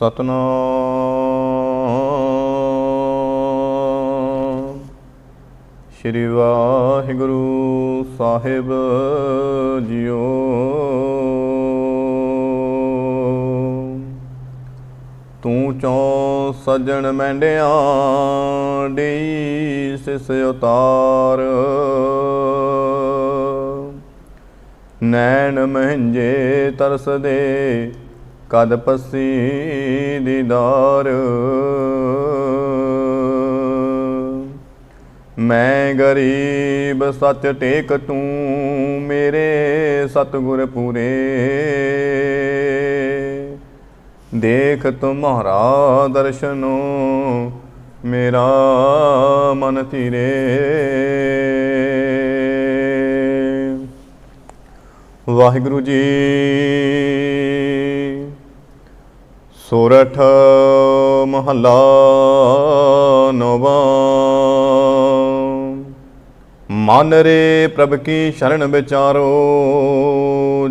ਸਤਨਾਮ। ਸ਼੍ਰੀ ਵਾਹਿਗੁਰੂ ਸਾਹਿਬ ਜੀਓ। ਤੂੰ ਚੋਂ ਸਜਣ ਮੈਂਡਿਆਂ ਡੀ ਸਿਸ ਉਤਾਰ। ਨੈਣ ਮਹੰਜੇ ਤਰਸਦੇ ਕਦ ਪਸੀ ਦੀਦਾਰ ਮੈਂ ਗਰੀਬ ਸੱਚ ਟੇਕ ਤੂੰ ਮੇਰੇ ਸਤਿਗੁਰ ਪੂਰੇ। ਦੇਖ ਤੁਮਹਾਰਾ ਦਰਸ਼ਨੋ, ਮੇਰਾ ਮਨ ਤੀਰੇ ਵਾਹਿਗੁਰੂ ਜੀ ਸੋਰਠ ਮਹੱਲਾ ਨੌਵਾਂ। ਮਨ ਰੇ ਪ੍ਰਭ ਕੀ ਸ਼ਰਨ ਵਿਚਾਰੋ,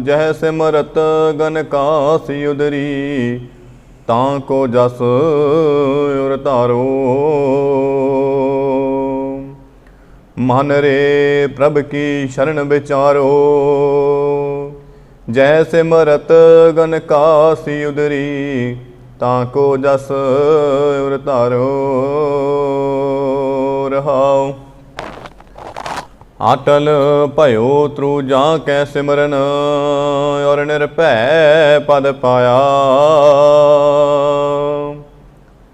ਜਹ ਸਿਮਰਤ ਗਨ ਕਾਸੀ ਉਦਰੀ। ਤਾਂ ਕੋ ਜਸ ਉਰ ਧਾਰੋ। ਮਨ ਰੇ ਪ੍ਰਭ ਕੀ ਸ਼ਰਨ ਵਿਚਾਰੋ ਜੈ ਸਿਮਰਤ ਗਨ ਕਾਸੀ ਉਦਰੀ। ਤਾਂ ਕੋ ਜਸ ਉਰ ਧਾਰੋ ਰਹਾਉ। ਆਟਲ ਭਇਓ ਤਰੂ ਜਾਂ ਕੈ ਸਿਮਰਨ ਔਰ ਨਿਰਭੈ ਪਦ ਪਾਇਆ।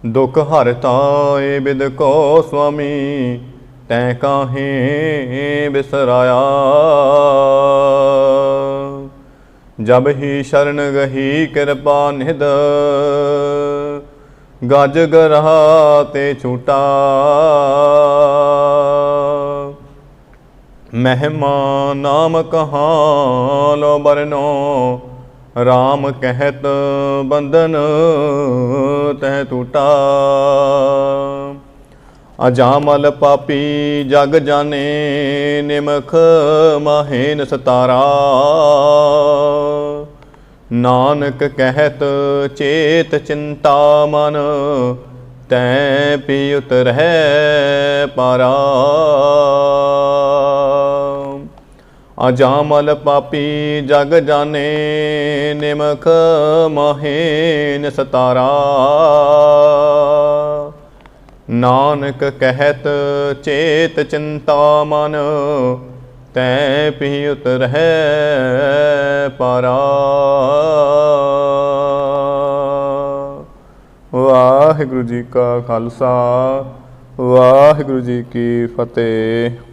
ਦੁਖ ਹਰਤਾ ਏ ਬਿਦ ਕੋ ਸੁਆਮੀ, ਤੈ ਕਾਹੇ ਬਿਸਰਾਇਆ। ਜਬ ਹੀ ਸ਼ਰਨ ਗਹੀ ਕਿਰਪਾ ਨਿਧ, ਗਜ ਗਰਹਾ ਤੇ ਛੂਟਾ। ਮਹਿਮਾ ਨਾਮ ਕਹਾਂ ਲੋ ਬਰਨੋ RAM ਕਹਿਤ ਬੰਧਨ ਤਹਿ ਟੂਟਾ ਅਜਾਮਲ ਪਾਪੀ ਜਗ ਜਾਣੇ, ਨਿਮਖ ਮਾਹੇਨ ਸਤਾਰਾ ਨਾਨਕ ਕਹਿਤ ਚੇਤ ਚਿੰਤਾ ਮਨ, ਤੈ ਪੀ ਉਤਰਹਿ ਪਾਰਾ। ਅਜਾਮਲ ਪਾਪੀ ਜਗ ਜਾਣੇ, ਨਿਮਖ ਮਾਹੇਨ ਸਤਾਰਾ। ਨਾਨਕ ਕਹਿਤ ਚੇਤ ਚਿੰਤਾ ਮਨ ਤੈ ਪੀ ਉਤਰਹਿ ਪਾਰਾ। ਵਾਹਿਗੁਰੂ ਜੀ ਕਾ ਖਾਲਸਾ ਵਾਹਿਗੁਰੂ ਜੀ ਕੀ ਫਤਿਹ।